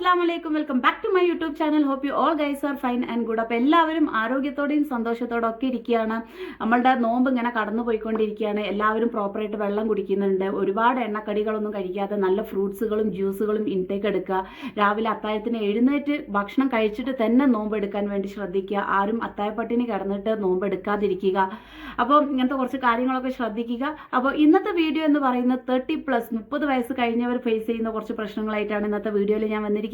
അസ്സാം വലൈക്കും welcome back to my YouTube channel. Hope you all guys are fine and good. അപ്പോൾ എല്ലാവരും ആരോഗ്യത്തോടെയും സന്തോഷത്തോടെ ഒക്കെ ഇരിക്കുകയാണ്. നമ്മളുടെ നോമ്പ് ഇങ്ങനെ കടന്നു പോയിക്കൊണ്ടിരിക്കുകയാണ് എല്ലാവരും പ്രോപ്പറായിട്ട് വെള്ളം കുടിക്കുന്നുണ്ട്. ഒരുപാട് എണ്ണക്കടികളൊന്നും കഴിക്കാതെ നല്ല ഫ്രൂട്ട്സുകളും ജ്യൂസുകളും ഇൻടേക്ക് എടുക്കുക. രാവിലെ അത്തായത്തിന് എഴുന്നേറ്റ് ഭക്ഷണം കഴിച്ചിട്ട് തന്നെ നോമ്പ് എടുക്കാൻ വേണ്ടി ശ്രദ്ധിക്കുക. ആരും അത്തായപ്പട്ടിണി കിടന്നിട്ട് നോമ്പ് എടുക്കാതിരിക്കുക. അപ്പോൾ ഇങ്ങനത്തെ കുറച്ച് കാര്യങ്ങളൊക്കെ ശ്രദ്ധിക്കുക. അപ്പോൾ ഇന്നത്തെ വീഡിയോ എന്ന് പറയുന്നത് തേർട്ടി പ്ലസ് മുപ്പത് വയസ്സ് കഴിഞ്ഞവർ ഫേസ് ചെയ്യുന്ന കുറച്ച് പ്രശ്നങ്ങളായിട്ടാണ് ഇന്നത്തെ വീഡിയോയിൽ ഞാൻ വന്നിരിക്കുന്നത്.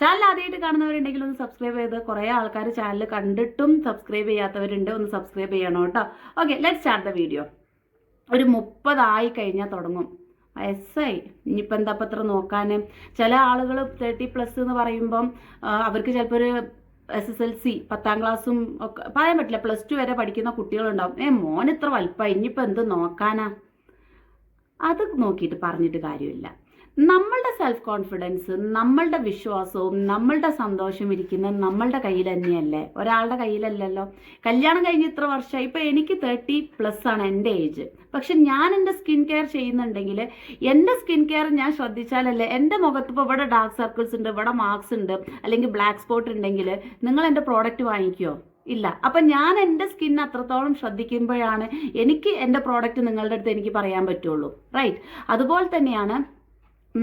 ചാനൽ ആദ്യമായിട്ട് കാണുന്നവരുണ്ടെങ്കിൽ ഒന്ന് സബ്സ്ക്രൈബ് ചെയ്ത് കുറേ ആൾക്കാർ ചാനൽ കണ്ടിട്ടും സബ്സ്ക്രൈബ് ചെയ്യാത്തവരുണ്ട്. ഒന്ന് സബ്സ്ക്രൈബ് ചെയ്യണം കേട്ടോ. Okay let start the video ഒരു മുപ്പതായി കഴിഞ്ഞാൽ തുടങ്ങും. വയസ്സായി. ഇനിയിപ്പോൾ എന്താ പത്രം നോക്കാൻ ചില ആളുകൾ തേർട്ടി പ്ലസ് എന്ന് പറയുമ്പം അവർക്ക് ചിലപ്പോൾ ഒരു എസ് എസ് എൽ സി പത്താം ക്ലാസ്സും ഒക്കെ പറയാൻ പറ്റില്ല. പ്ലസ് ടു വരെ പഠിക്കുന്ന കുട്ടികളുണ്ടാവും. ഏ മോൻ ഇത്ര വലുപ്പമായി ഇനിയിപ്പോൾ എന്ത് നോക്കാനാ? അത് നോക്കിയിട്ട് പറഞ്ഞിട്ട് കാര്യമില്ല. നമ്മളുടെ സെൽഫ് കോൺഫിഡൻസ് നമ്മളുടെ വിശ്വാസവും നമ്മളുടെ സന്തോഷം ഇരിക്കുന്നത് നമ്മളുടെ കയ്യിൽ തന്നെയല്ലേ? ഒരാളുടെ കയ്യിലല്ലല്ലോ. കല്യാണം കഴിഞ്ഞ് ഇത്ര വർഷമായി. ഇപ്പം എനിക്ക് തേർട്ടി പ്ലസ് ആണ് എന്റെ ഏജ് പക്ഷെ ഞാൻ എന്റെ സ്കിൻ കെയർ ചെയ്യുന്നുണ്ടെങ്കിൽ എന്റെ സ്കിൻ കെയർ ഞാൻ ശ്രദ്ധിച്ചാലല്ലേ? എന്റെ മുഖത്ത് ഇപ്പോൾ ഇവിടെ ഡാർക്ക് സർക്കിൾസ് ഉണ്ട് ഇവിടെ മാർക്സ് ഉണ്ട് അല്ലെങ്കിൽ ബ്ലാക്ക് സ്പോട്ട് ഉണ്ടെങ്കിൽ നിങ്ങൾ എന്റെ പ്രോഡക്റ്റ് വാങ്ങിക്കുമോ ഇല്ല. അപ്പം ഞാൻ എന്റെ സ്കിൻ അത്രത്തോളം ശ്രദ്ധിക്കുമ്പോഴാണ് എനിക്ക് എന്റെ പ്രോഡക്റ്റ് നിങ്ങളുടെ അടുത്ത് എനിക്ക് പറയാൻ പറ്റുള്ളൂ. റൈറ്റ് അതുപോലെ തന്നെയാണ്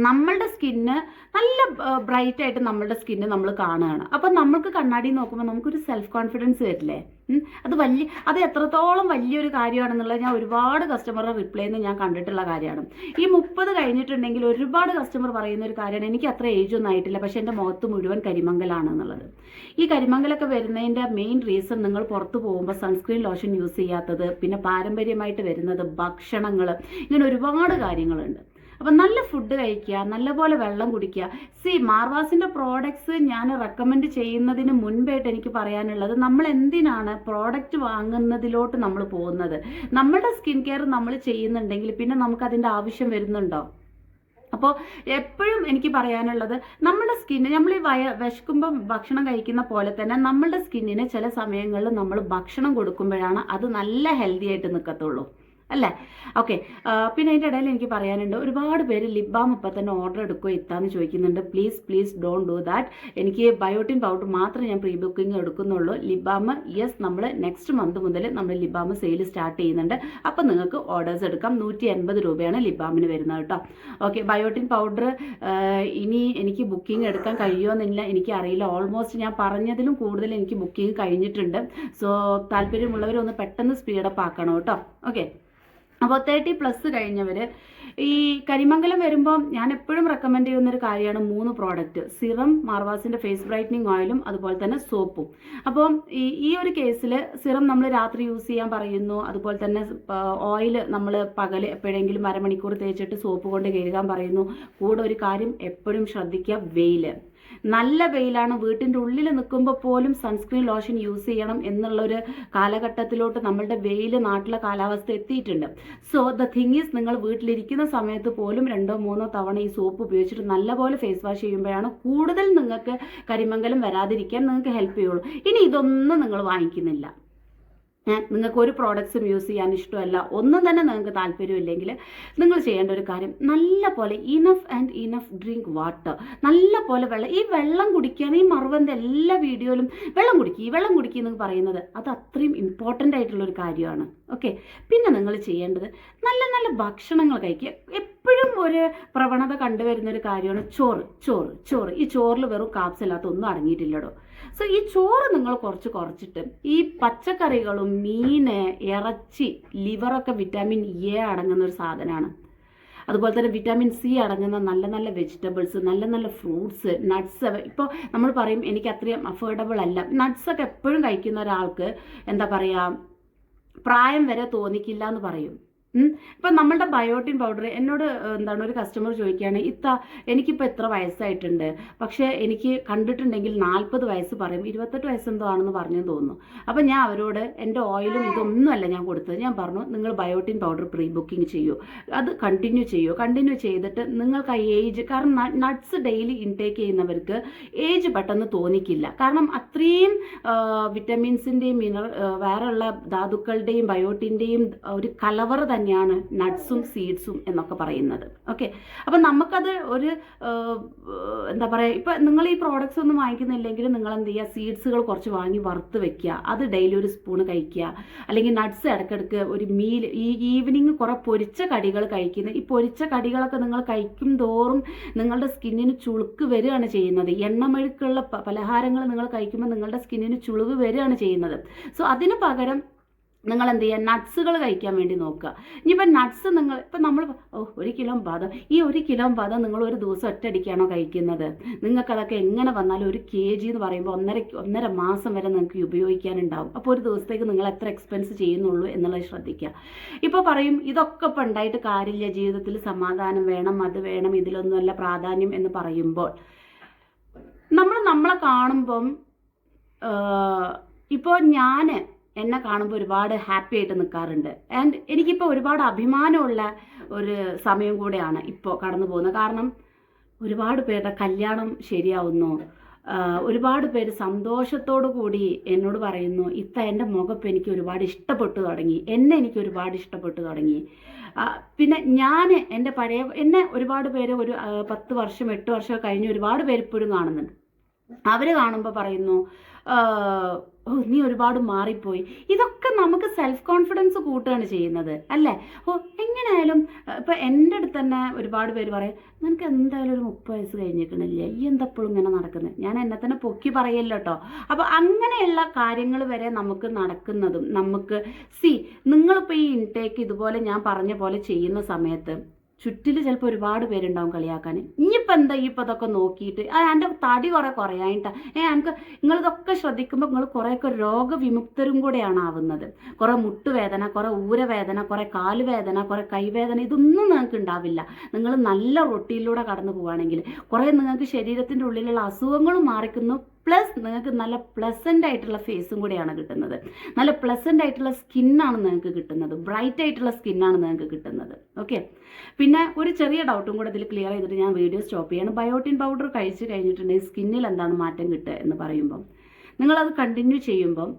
നമ്മളുടെ സ്കിന്ന് നല്ല ബ്രൈറ്റ് ആയിട്ട് നമ്മളുടെ സ്കിന്ന് നമ്മൾ കാണുകയാണ്. അപ്പം നമ്മൾക്ക് കണ്ണാടി നോക്കുമ്പോൾ നമുക്കൊരു സെൽഫ് കോൺഫിഡൻസ് വരില്ലേ അത് വലിയ അത് എത്രത്തോളം വലിയൊരു കാര്യമാണെന്നുള്ളത് ഞാൻ ഒരുപാട് കസ്റ്റമറുടെ റിപ്ലൈ നിന്ന് ഞാൻ കണ്ടിട്ടുള്ള കാര്യമാണ്. ഈ മുപ്പത് കഴിഞ്ഞിട്ടുണ്ടെങ്കിൽ ഒരുപാട് കസ്റ്റമർ പറയുന്ന ഒരു കാര്യമാണ് എനിക്ക് അത്ര ഏജ് ഒന്നും ആയിട്ടില്ല പക്ഷേ എന്റെ മുഖത്ത് മുഴുവൻ കരിമങ്കലാണ് എന്നുള്ളത് ഈ കരിമങ്കലൊക്കെ വരുന്നതിന്റെ മെയിൻ റീസൺ നിങ്ങൾ പുറത്ത് പോകുമ്പോൾ സൺസ്ക്രീൻ ലോഷൻ യൂസ് ചെയ്യാത്തത് പിന്നെ പാരമ്പര്യമായിട്ട് വരുന്നത് ഭക്ഷണങ്ങൾ ഇങ്ങനെ ഒരുപാട് കാര്യങ്ങളുണ്ട്. അപ്പം നല്ല ഫുഡ് കഴിക്കുക നല്ലപോലെ വെള്ളം കുടിക്കുക. സി മാർവാസിന്റെ പ്രോഡക്ട്സ് ഞാൻ റെക്കമെൻഡ് ചെയ്യുന്നതിന് മുൻപായിട്ട് എനിക്ക് പറയാനുള്ളത് നമ്മൾ എന്തിനാണ് പ്രോഡക്റ്റ് വാങ്ങുന്നതിലോട്ട് നമ്മൾ പോകുന്നത്? നമ്മളുടെ സ്കിൻ കെയർ നമ്മൾ ചെയ്യുന്നുണ്ടെങ്കിൽ പിന്നെ നമുക്ക് അതിന്റെ ആവശ്യം വരുന്നുണ്ടോ? അപ്പോൾ എപ്പോഴും എനിക്ക് പറയാനുള്ളത് നമ്മുടെ സ്കിന്ന് നമ്മൾ ഈ വയ വിശക്കുമ്പോൾ ഭക്ഷണം കഴിക്കുന്ന പോലെ തന്നെ നമ്മളുടെ സ്കിന്നിന് ചില സമയങ്ങളിൽ നമ്മൾ ഭക്ഷണം കൊടുക്കുമ്പോഴാണ് അത് നല്ല ഹെൽത്തി ആയിട്ട് നിൽക്കത്തുള്ളൂ. അല്ലേ? ഓക്കെ പിന്നെ അതിന്റെ ഇടയിൽ എനിക്ക് പറയാനുണ്ട് ഒരുപാട് പേര് ലിപ് ബാം ഇപ്പം തന്നെ ഓർഡർ എടുക്കുകയോ എത്താന്ന് ചോദിക്കുന്നുണ്ട്. Please please don't do that എനിക്ക് ബയോട്ടിൻ പൗഡർ മാത്രമേ ഞാൻ പ്രീ ബുക്കിംഗ് എടുക്കുന്നുള്ളൂ ലിപ് യെസ് നമ്മൾ നെക്സ്റ്റ് മന്ത് മുതൽ നമ്മൾ ലിപ് സെയിൽ സ്റ്റാർട്ട് ചെയ്യുന്നുണ്ട്. അപ്പം നിങ്ങൾക്ക് ഓർഡേഴ്സ് എടുക്കാം. നൂറ്റി എൺപത് രൂപയാണ് ലിപ് ബാമിന് വരുന്നത് കേട്ടോ. ഓക്കെ ബയോട്ടിൻ പൗഡർ ഇനി എനിക്ക് ബുക്കിംഗ് എടുക്കാൻ കഴിയുമെന്നില്ല എനിക്ക് അറിയില്ല. ഓൾമോസ്റ്റ് ഞാൻ പറഞ്ഞതിലും കൂടുതൽ എനിക്ക് ബുക്കിംഗ് കഴിഞ്ഞിട്ടുണ്ട്. സോ താല്പര്യമുള്ളവരൊന്ന് പെട്ടെന്ന് സ്പീഡപ്പ് ആക്കണം കേട്ടോ. ഓക്കെ അപ്പോൾ തേർട്ടി പ്ലസ് കഴിഞ്ഞവർ ഈ കരിമംഗലം വരുമ്പോൾ ഞാൻ എപ്പോഴും റെക്കമെൻഡ് ചെയ്യുന്ന ഒരു കാര്യമാണ് മൂന്ന് പ്രോഡക്റ്റ് സിറം മാർവാസിന്റെ ഫേസ് ബ്രൈറ്റനിങ് ഓയിലും അതുപോലെ തന്നെ സോപ്പും അപ്പോൾ ഈ ഈ ഒരു കേസിൽ സിറം നമ്മൾ രാത്രി യൂസ് ചെയ്യാൻ പറയുന്നു. അതുപോലെ തന്നെ ഓയിൽ നമ്മൾ പകൽ എപ്പോഴെങ്കിലും അരമണിക്കൂർ തേച്ചിട്ട് സോപ്പ് കൊണ്ട് കഴുകാൻ പറയുന്നു. കൂടെ ഒരു കാര്യം എപ്പോഴും ശ്രദ്ധിക്കുക വെയിൽ നല്ല വെയിലാണ് വീട്ടിന്റെ ഉള്ളിൽ നിൽക്കുമ്പോൾ പോലും സൺസ്ക്രീൻ ലോഷൻ യൂസ് ചെയ്യണം എന്നുള്ളൊരു കാലഘട്ടത്തിലോട്ട് നമ്മളുടെ വെയിൽ നാട്ടിലെ കാലാവസ്ഥ എത്തിയിട്ടുണ്ട്. സോ ദ തിങ് ഈസ് നിങ്ങൾ വീട്ടിലിരിക്കുന്ന സമയത്ത് പോലും രണ്ടോ മൂന്നോ തവണ ഈ സോപ്പ് ഉപയോഗിച്ചിട്ട് നല്ലപോലെ ഫേസ് വാഷ് ചെയ്യുമ്പോഴാണ് കൂടുതൽ നിങ്ങൾക്ക് കരിമംഗലം വരാതിരിക്കാൻ നിങ്ങൾക്ക് ഹെൽപ്പ് ചെയ്യുള്ളൂ. ഇനി ഇതൊന്നും നിങ്ങൾ വാങ്ങിക്കുന്നില്ല. നിങ്ങൾക്ക് ഒരു പ്രോഡക്ട്സും യൂസ് ചെയ്യാൻ ഇഷ്ടമല്ല ഒന്നും തന്നെ നിങ്ങൾക്ക് താല്പര്യമില്ലെങ്കിൽ നിങ്ങൾ ചെയ്യേണ്ട ഒരു കാര്യം നല്ല പോലെ enough and enough drink water നല്ല പോലെ വെള്ളം ഈ വെള്ളം കുടിക്കുകയാണ് ഈ മറുവന്റെ എല്ലാ വീഡിയോയിലും വെള്ളം കുടിക്കുക ഈ വെള്ളം കുടിക്കുക എന്ന് പറയുന്നത് അത് അത്രയും ഇമ്പോർട്ടന്റ് ആയിട്ടുള്ള ഒരു കാര്യമാണ്. ഓക്കെ പിന്നെ നിങ്ങൾ ചെയ്യേണ്ടത് നല്ല നല്ല ഭക്ഷണങ്ങൾ കഴിക്കുക. എപ്പോഴും ഒരു പ്രവണത കണ്ടുവരുന്ന ഒരു കാര്യമാണ് ചോറ് ചോറ് ചോറ്. ഈ ചോറിൽ വെറും കാപ്സ് ഇല്ലാത്ത ഒന്നും അടങ്ങിയിട്ടില്ലടോ. സോ ഈ ചോറ് നിങ്ങൾ കുറച്ച് കുറച്ചിട്ട് ഈ പച്ചക്കറികളും മീന് ഇറച്ചി ലിവറൊക്കെ വിറ്റാമിൻ എ അടങ്ങുന്ന ഒരു സാധനമാണ്. അതുപോലെ തന്നെ വിറ്റാമിൻ സി അടങ്ങുന്ന നല്ല നല്ല വെജിറ്റബിൾസ് നല്ല നല്ല ഫ്രൂട്ട്സ് നട്ട്സ് ഇപ്പോൾ നമ്മൾ പറയും എനിക്ക് അത്രയും അഫോർഡബിൾ അല്ല. നട്ട്സൊക്കെ എപ്പോഴും കഴിക്കുന്ന ഒരാൾക്ക് എന്താ പറയുക പ്രായം വരെ തോന്നിക്കില്ല എന്ന് പറയും. ഇപ്പം നമ്മളുടെ ബയോട്ടിൻ പൗഡർ എന്നോട് എന്താണ് ഒരു കസ്റ്റമർ ചോദിക്കുകയാണ് ഇത്ത എനിക്കിപ്പോൾ എത്ര വയസ്സായിട്ടുണ്ട്? പക്ഷേ എനിക്ക് കണ്ടിട്ടുണ്ടെങ്കിൽ നാൽപ്പത് വയസ്സ് പറയും ഇരുപത്തെട്ട് വയസ്സെന്തോ ആണെന്ന് പറഞ്ഞു തോന്നുന്നു. അപ്പം ഞാൻ അവരോട് എന്റെ ഓയിലും ഇതൊന്നുമല്ല ഞാൻ കൊടുത്തത്. ഞാൻ പറഞ്ഞു നിങ്ങൾ ബയോട്ടിൻ പൗഡർ പ്രീ ബുക്കിംഗ് ചെയ്യൂ. അത് കണ്ടിന്യൂ ചെയ്യൂ. കണ്ടിന്യൂ ചെയ്തിട്ട് നിങ്ങൾക്ക് ആ ഏജ് കാരണം നട്ട്സ് ഡെയിലി ഇൻടേക്ക് ചെയ്യുന്നവർക്ക് ഏജ് പെട്ടെന്ന് തോന്നിക്കില്ല. കാരണം അത്രയും വിറ്റമിൻസിന്റെയും മിനറൽ വേറെയുള്ള ധാതുക്കളുടെയും ബയോട്ടിന്റെയും ഒരു കലവറ തന്നെ തന്നെയാണ് നട്ട്സും സീഡ്സും എന്നൊക്കെ പറയുന്നത്. ഓക്കെ അപ്പം നമുക്കത് ഒരു എന്താ പറയുക ഇപ്പം നിങ്ങൾ ഈ പ്രോഡക്റ്റ്സ് ഒന്നും വാങ്ങിക്കുന്നില്ലെങ്കിൽ നിങ്ങൾ എന്ത് ചെയ്യുക സീഡ്സുകൾ കുറച്ച് വാങ്ങി വറുത്ത് വെക്കുക അത് ഡെയിലി ഒരു സ്പൂണ് കഴിക്കുക. അല്ലെങ്കിൽ നട്ട്സ് ഇടയ്ക്കിടയ്ക്ക് ഒരു മീൽ ഈ ഈവനിങ് കുറേ പൊരിച്ച കടികൾ കഴിക്കുന്നത് ഈ പൊരിച്ച കടികളൊക്കെ നിങ്ങൾ കഴിക്കും തോറും നിങ്ങളുടെ സ്കിന്നിന് ചുളുക്ക് വരികയാണ് ചെയ്യുന്നത്. എണ്ണമെഴുക്കുള്ള പലഹാരങ്ങൾ നിങ്ങൾ കഴിക്കുമ്പോൾ നിങ്ങളുടെ സ്കിന്നിന് ചുളിവ് വരികയാണ് ചെയ്യുന്നത്. സോ അതിന് പകരം നിങ്ങൾ എന്ത് ചെയ്യുക നട്ട്സുകൾ കഴിക്കാൻ വേണ്ടി നോക്കുക. ഇനിയിപ്പോൾ നട്ട്സ് നിങ്ങൾ ഇപ്പം നമ്മൾ ഓ ഒരു കിലോ ബാദം ഈ ഒരു കിലോ ബാദം നിങ്ങൾ ഒരു ദിവസം ഒറ്റയടിക്കാണോ കഴിക്കുന്നത്? നിങ്ങൾക്കതൊക്കെ എങ്ങനെ വന്നാലും ഒരു കെ ജി എന്ന് പറയുമ്പോൾ ഒന്നര ഒന്നര മാസം വരെ നിങ്ങൾക്ക് ഉപയോഗിക്കാനുണ്ടാവും. അപ്പോൾ ഒരു ദിവസത്തേക്ക് നിങ്ങൾ എത്ര എക്സ്പെൻസ് ചെയ്യുന്നുള്ളൂ എന്നുള്ളത് ശ്രദ്ധിക്കുക. ഇപ്പോൾ പറയും ഇതൊക്കെ ഇപ്പം ഉണ്ടായിട്ട് കാര്യമില്ല. ജീവിതത്തിൽ സമാധാനം വേണം അത് വേണം ഇതിലൊന്നുമല്ല പ്രാധാന്യം എന്ന് പറയുമ്പോൾ നമ്മൾ നമ്മളെ കാണുമ്പം ഇപ്പോൾ ഞാൻ എന്നെ കാണുമ്പോൾ ഒരുപാട് ഹാപ്പി ആയിട്ട് നിൽക്കാറുണ്ട് ആൻഡ് എനിക്കിപ്പോൾ ഒരുപാട് അഭിമാനമുള്ള ഒരു സമയം കൂടെയാണ് ഇപ്പോൾ കടന്നു പോകുന്നത്. കാരണം ഒരുപാട് പേരുടെ കല്യാണം ശരിയാവുന്നു. ഒരുപാട് പേര് സന്തോഷത്തോടു കൂടി എന്നോട് പറയുന്നു ഇത്ത എന്റെ മുഖപ്പ് എനിക്ക് ഒരുപാട് ഇഷ്ടപ്പെട്ടു തുടങ്ങി. എന്നെ എനിക്ക് ഒരുപാട് ഇഷ്ടപ്പെട്ടു തുടങ്ങി. പിന്നെ ഞാൻ എന്റെ പഴയ എന്നെ ഒരുപാട് പേര് ഒരു പത്ത് വർഷം എട്ട് വർഷം കഴിഞ്ഞ് ഒരുപാട് പേര് ഇപ്പോഴും കാണുന്നുണ്ട്. അവർ കാണുമ്പോൾ പറയുന്നു ഓ നീ ഒരുപാട് മാറിപ്പോയി. ഇതൊക്കെ നമുക്ക് സെൽഫ് കോൺഫിഡൻസ് കൂട്ടുകയാണ് ചെയ്യുന്നത് അല്ലേ? ഓ എങ്ങനെയായാലും ഇപ്പം എന്റെ അടുത്ത് തന്നെ ഒരുപാട് പേര് പറയും നിനക്ക് എന്തായാലും ഒരു മുപ്പത് വയസ്സ് കഴിഞ്ഞിരിക്കണില്ലേ? ഈ എന്തപ്പോഴും ഇങ്ങനെ നടക്കുന്നത് ഞാൻ എന്നെ തന്നെ പൊക്കി പറയല്ലോ കേട്ടോ അപ്പോൾ അങ്ങനെയുള്ള കാര്യങ്ങൾ വരെ നമുക്ക് നടക്കുന്നതും നമുക്ക് സി നിങ്ങളിപ്പോൾ ഈ ഇൻടേക്ക് ഇതുപോലെ ഞാൻ പറഞ്ഞ പോലെ ചെയ്യുന്ന സമയത്ത് ചുറ്റിൽ ചിലപ്പോൾ ഒരുപാട് പേരുണ്ടാവും കളിയാക്കാൻ. ഇനിയിപ്പോൾ എന്താ ഇപ്പോൾ ഇതൊക്കെ നോക്കിയിട്ട്? ആ എന്റെ തടി കുറേ കുറയായിട്ടാ. ഏ എനിക്ക് നിങ്ങളിതൊക്കെ ശ്രദ്ധിക്കുമ്പോൾ നിങ്ങൾ കുറേയൊക്കെ രോഗവിമുക്തരും കൂടെയാണ് ആവുന്നത്. കുറേ മുട്ടുവേദന കുറേ ഊരവേദന കുറേ കാലുവേദന കുറേ കൈവേദന ഇതൊന്നും നിങ്ങൾക്ക് ഉണ്ടാവില്ല നിങ്ങൾ നല്ല റൊട്ടീനിലൂടെ കടന്നു പോവുകയാണെങ്കിൽ കുറേ നിങ്ങൾക്ക് ശരീരത്തിന്റെ ഉള്ളിലുള്ള അസുഖങ്ങളും മാറിക്കുന്നു. പ്ലസ് നിങ്ങൾക്ക് നല്ല പ്ലസന്റ് ആയിട്ടുള്ള ഫേസും കൂടെയാണ് കിട്ടുന്നത്. നല്ല പ്ലസന്റ് ആയിട്ടുള്ള സ്കിന്നാണ് നിങ്ങൾക്ക് കിട്ടുന്നത്. ബ്രൈറ്റ് ആയിട്ടുള്ള സ്കിന്നാണ് നിങ്ങൾക്ക് കിട്ടുന്നത്. ഓക്കെ പിന്നെ ഒരു ചെറിയ ഡൗട്ടും കൂടെ ഇതിൽ ക്ലിയർ ചെയ്തിട്ട് ഞാൻ വീഡിയോ സ്റ്റോപ്പ് ചെയ്യാണ്. ബയോട്ടിൻ പൗഡർ കഴിച്ച് കഴിഞ്ഞിട്ടുണ്ടെങ്കിൽ സ്കിന്നിൽ എന്താണ് മാറ്റം കിട്ടുക എന്ന് പറയുമ്പം നിങ്ങളത് കണ്ടിന്യൂ ചെയ്യുമ്പം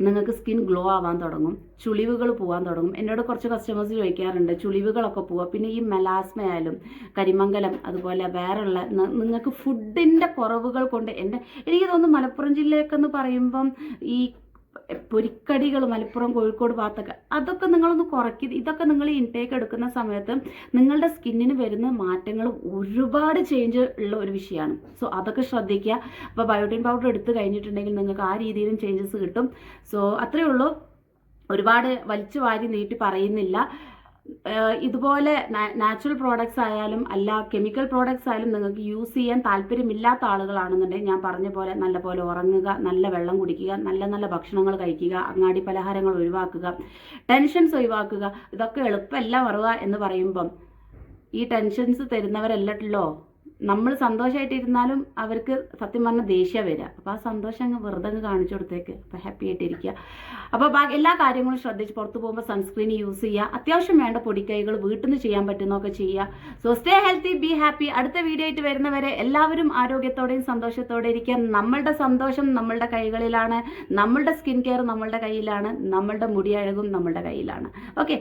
നിങ്ങൾക്ക് സ്കിൻ ഗ്ലോ ആവാൻ തുടങ്ങും ചുളിവുകൾ പോകാൻ തുടങ്ങും. എന്നോട് കുറച്ച് കസ്റ്റമേഴ്സ് ചോദിക്കാറുണ്ട് ചുളിവുകളൊക്കെ പോവുക പിന്നെ ഈ മെലാസ്മ ആയാലും കരിമംഗലം അതുപോലെ വേറെയുള്ള നിങ്ങൾക്ക് ഫുഡിന്റെ കുറവുകൾ കൊണ്ട് എന്റെ എനിക്ക് തോന്നുന്നു മലപ്പുറം ജില്ലയൊക്കെ എന്ന് പറയുമ്പം ഈ പൊരിക്കടികൾ മലപ്പുറം കോഴിക്കോട് ഭാഗത്തൊക്കെ. അതൊക്കെ നിങ്ങളൊന്ന് കുറയ്ക്കുക ഇതൊക്കെ നിങ്ങൾ ഇൻടേക്ക് എടുക്കുന്ന സമയത്ത് നിങ്ങളുടെ സ്കിന്നിന് വരുന്ന മാറ്റങ്ങൾ ഒരുപാട് ചേഞ്ച് ഉള്ള ഒരു വിഷയമാണ്. സോ അതൊക്കെ ശ്രദ്ധിക്കുക. അപ്പോൾ ബയോട്ടിൻ പൗഡർ എടുത്തു കഴിഞ്ഞിട്ടുണ്ടെങ്കിൽ നിങ്ങൾക്ക് ആ രീതിയിലും ചേഞ്ചസ് കിട്ടും. സോ അത്രയേ ഉള്ളൂ. ഒരുപാട് വലിച്ചു വാരി നീട്ടി പറയുന്നില്ല. ഇതുപോലെ നാച്ചുറൽ പ്രോഡക്ട്സ് ആയാലും അല്ല കെമിക്കൽ പ്രോഡക്ട്സ് ആയാലും നിങ്ങൾക്ക് യൂസ് ചെയ്യാൻ താല്പര്യമില്ലാത്ത ആളുകളാണെന്നുണ്ടെങ്കിൽ ഞാൻ പറഞ്ഞ പോലെ നല്ല പോലെ ഉറങ്ങുക നല്ല വെള്ളം കുടിക്കുക നല്ല നല്ല ഭക്ഷണങ്ങൾ കഴിക്കുക അങ്ങാടി പലഹാരങ്ങൾ ഒഴിവാക്കുക ടെൻഷൻസ് ഒഴിവാക്കുക ഇതൊക്കെ എളുപ്പമല്ല വറുക എന്ന് പറയുമ്പം ഈ ടെൻഷൻസ് തരുന്നവരല്ലല്ലോ നമ്മൾ സന്തോഷമായിട്ടിരുന്നാലും അവർക്ക് സത്യം പറഞ്ഞാൽ ദേഷ്യം വരിക. അപ്പോൾ ആ സന്തോഷം അങ്ങ് വെറുതെ അങ്ങ് കാണിച്ചു കൊടുത്തേക്ക്. അപ്പോൾ ഹാപ്പി ആയിട്ടിരിക്കുക. അപ്പോൾ ബാക്കി എല്ലാ കാര്യങ്ങളും ശ്രദ്ധിച്ച് പുറത്ത് പോകുമ്പോൾ സൺസ്ക്രീൻ യൂസ് ചെയ്യുക. അത്യാവശ്യം വേണ്ട പൊടിക്കൈകൾ വീട്ടിൽ നിന്ന് ചെയ്യാൻ പറ്റുന്നൊക്കെ ചെയ്യുക. So stay healthy be happy അടുത്ത വീഡിയോ ആയിട്ട് വരുന്നവരെ എല്ലാവരും ആരോഗ്യത്തോടെയും സന്തോഷത്തോടെ ഇരിക്കുക. നമ്മളുടെ സന്തോഷം നമ്മളുടെ കൈകളിലാണ്. നമ്മളുടെ സ്കിൻ കെയർ നമ്മളുടെ കയ്യിലാണ്. നമ്മളുടെ മുടിയഴകും നമ്മളുടെ കയ്യിലാണ്. ഓക്കെ